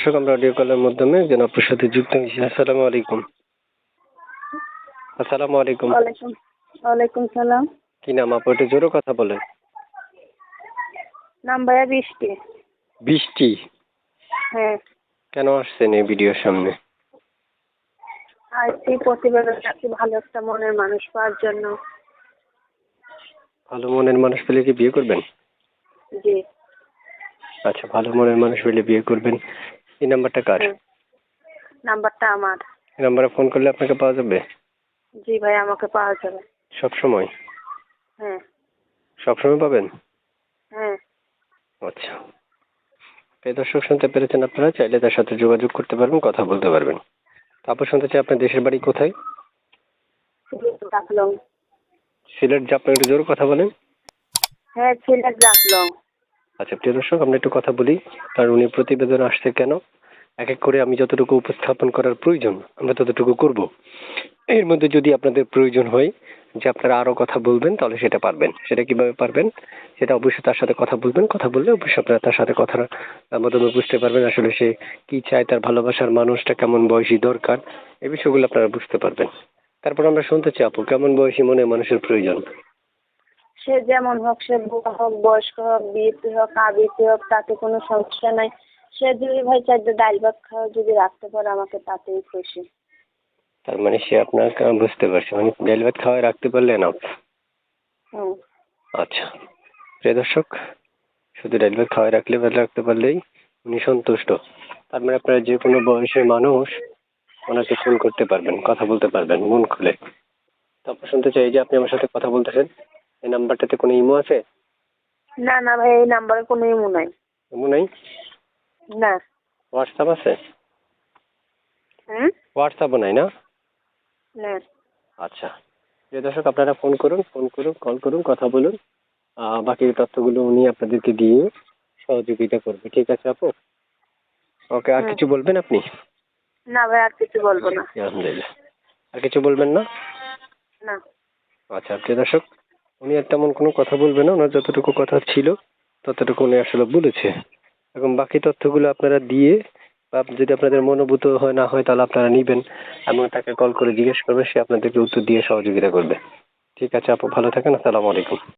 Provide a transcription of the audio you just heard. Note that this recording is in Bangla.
দর্শক আমরা অডিও কলের মাধ্যমে একজন আপনার সাথে যুক্ত হয়েছি। আসসালামু আলাইকুম। আসসালামু আলাইকুম। ওয়ালাইকুম ওয়ালাইকুম সালাম। কি নাম? আপু একটু জোরে কথা বলেন। নাম ভাইয়া বৃষ্টি। বৃষ্টি? হ্যাঁ। কেন আসছেন এই ভিডিওর সামনে? আসছি প্রতিবেদন ভালো একটা মনের মানুষ পাওয়ার জন্য। ভালো মনের মানুষ পেলে কি বিয়ে করবেন? জি। আচ্ছা ভালো মনের মানুষ পেলে বিয়ে করবেন। এই নাম্বারটা কার। নাম্বারটা আমার। এই নাম্বারে ফোন করলে আপনাকে পাওয়া যাবে? জি ভাই আমাকে পাওয়া যাবে। সব সময় হ্যাঁ। সব সময় পাবেন? হ্যাঁ। আচ্ছা। এই দর্শক শুনতে পেরেছেন আপনারা? চাইলে তার সাথে যোগাযোগ করতে পারবেন কথা বলতে পারবেন। তারপর শুনতে চাই আপনার দেশের বাড়ি কোথায়? সিলেট আপনি একটু জোর কথা বলেন। হ্যাঁ সিলেট রাখলাম আচ্ছা প্রিয় দর্শক, আমরা একটু কথা বলি, কারণ উনি প্রতিবেদন আসছে কেন? এক এক করে আমি যতটুকু উপস্থাপন করার প্রয়োজন, আমরা ততটুকু করব। এর মধ্যে যদি আপনাদের প্রয়োজন হয় যে আপনারা আরও কথা বলবেন, তাহলে সেটা পারবেন। সেটা কীভাবে পারবেন? সেটা অবশ্যই তার সাথে কথা বলবেন। কথা বললে অবশ্যই আপনারা তার সাথে কথার মাধ্যমে বুঝতে পারবেন, আসলে সে কি চায়, তার ভালোবাসার মানুষটা কেমন বয়সী, দরকার, এই বিষয়গুলো আপনারা বুঝতে পারবেন। তারপর আমরা শুনতে চাই, আপু, কেমন বয়সী মনে মানুষের প্রয়োজন? সে যেমন হোক সে বুড়া হোক বয়স্ক হোক বিয়েতে হোক আবিতে হোক তাতে কোনো সমস্যা নাই। সে যদি ভাই চারটে ডাল ভাত খাওয়া যদি রাখতে পারে আমাকে তাতেই খুশি। তার মানে সে আপনাকে বুঝতে পারছে মানে ডাল ভাত খাওয়াই রাখতে পারলে না? হুম। আচ্ছা। প্রিয় দর্শক শুধু ডাল ভাত খাওয়াই রাখলে ভালো রাখতে পারলেই উনি সন্তুষ্ট। তার মানে আপনারা যে কোনো বয়সের মানুষ ওনাকে ফোন করতে পারবেন কথা বলতে পারবেন মন খুলে। তারপর শুনতে চাই যে আপনি আমার সাথে কথা বলতেছেন। এই নাম্বারটাতে কোনো ইমো আছে? না না ভাই এই নাম্বারে কোনো ইমো নাই। ইমো নাই? না। হোয়াটসঅ্যাপ আছে? হুম? হোয়াটসঅ্যাপও নাই না? না। আচ্ছা। প্রিয় দর্শক আপনারা ফোন করুন ফোন করুন কল করুন কথা বলুন। বাকি তথ্যগুলো উনি আপনাদেরকে দিয়ে সহযোগিতা করবে। ঠিক আছে আপু? ওকে আর কিছু বলবেন আপনি? না ভাই আর কিছু বলব না। আলহামদুলিল্লাহ। আর কিছু বলবেন না? না। আচ্ছা প্রিয় দর্শক উনি আর তেমন কোনো কথা বলবে না, ওনার যতটুকু কথা ছিল, ততটুকু উনি আসলে বলেছে। এবং বাকি তথ্যগুলো আপনারা দিয়ে, বা যদি আপনাদের মনোভূত হয়, না হয়, তাহলে আপনারা নিবেন। এবং তাকে কল করে জিজ্ঞেস করবেন সে আপনাদেরকে উত্তর দিয়ে সহযোগিতা করবে। ঠিক আছে আপু, ভালো থাকেন, আসসালামু আলাইকুম।